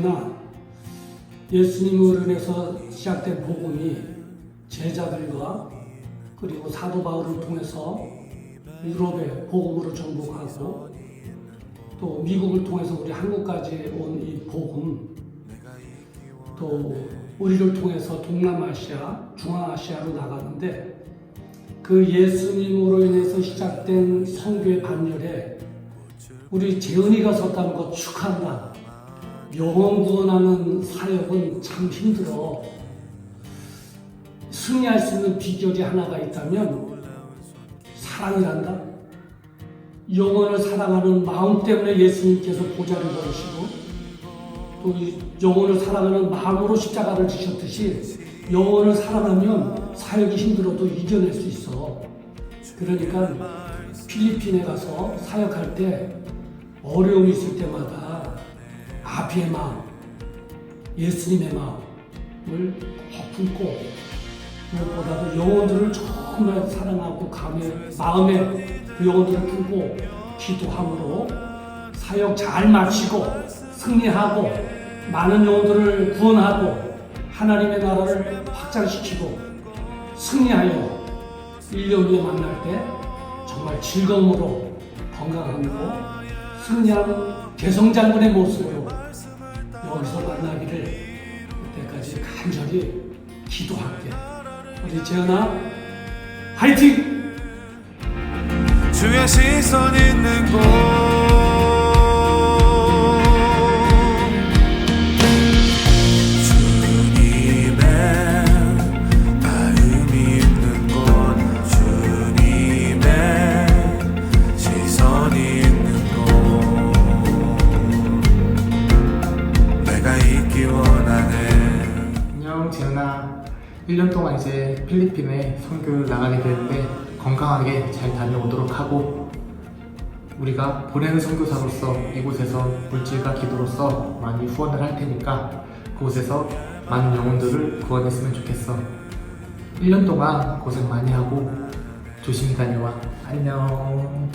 지연아, 예수님으로 인해서 시작된 복음이 제자들과 그리고 사도 바울을 통해서 유럽에 복음으로 정복하고 또 미국을 통해서 우리 한국까지 온 이 복음 또 우리를 통해서 동남아시아, 중앙아시아로 나가는데 그 예수님으로 인해서 시작된 선교의 반열에 우리 재은이가 섰다는 거 축하한다. 영혼 구원하는 사역은 참 힘들어. 승리할 수 있는 비결이 하나가 있다면 사랑이란다. 영혼을 사랑하는 마음 때문에 예수님께서 보좌를 걸으시고 또이 영혼을 사랑하는 마음으로 십자가를 지셨듯이 영혼을 사랑하면 사역이 힘들어도 이겨낼 수 있어. 그러니까 필리핀에 가서 사역할 때 어려움이 있을 때마다 아비의 마음, 예수님의 마음을 꼭 품고 무엇보다도 영혼들을 정말 사랑하고 감에, 마음에 그 영혼들을 품고 기도함으로 사역 잘 마치고 승리하고 많은 영혼들을 구원하고 하나님의 나라를 확장시키고 승리하여 1년 후에 만날 때 정말 즐거움으로 건강함으로 승리한 개성장군의 모습으로 그때까지 간절히 기도할게. 우리 재현아, 화이팅! 주의 시선 있는 곳 안녕 재현아. 1년 동안 이제 필리핀에 선교를 나가게 되는데 건강하게 잘 다녀오도록 하고 우리가 보내는 선교사로서 이곳에서 물질과 기도로서 많이 후원을 할 테니까 그곳에서 많은 영혼들을 구원했으면 좋겠어. 1년 동안 고생 많이 하고 조심히 다녀와. 안녕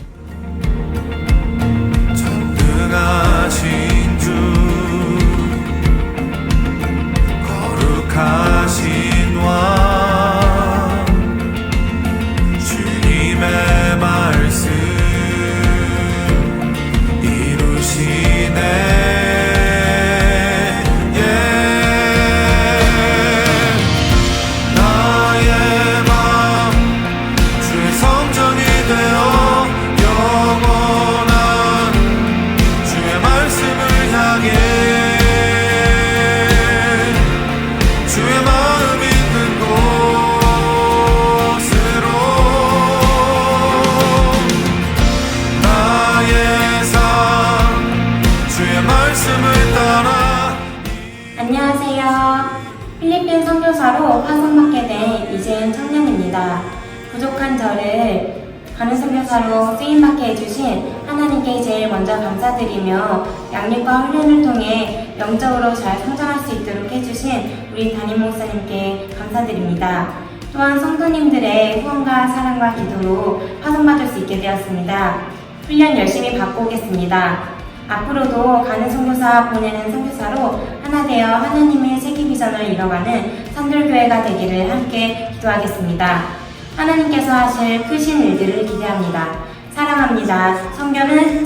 안녕하세요. 필리핀 선교사로 파송받게 된 이재은 청년입니다. 부족한 저를 가는 선교사로 쓰임받게 해주신 하나님께 제일 먼저 감사드리며 양육과 훈련을 통해 영적으로 잘 성장할 수 있도록 해주신 우리 담임 목사님께 감사드립니다. 또한 성도님들의 후원과 사랑과 기도로 파송받을 수 있게 되었습니다. 훈련 열심히 받고 오겠습니다. 앞으로도 가는 선교사 보내는 선교사로 하나 되어 하나님의 세계 비전을 이뤄가는 산돌교회가 되기를 함께 기도하겠습니다. 하나님께서 하실 크신 일들을 기대합니다. 사랑합니다. 주의 말씀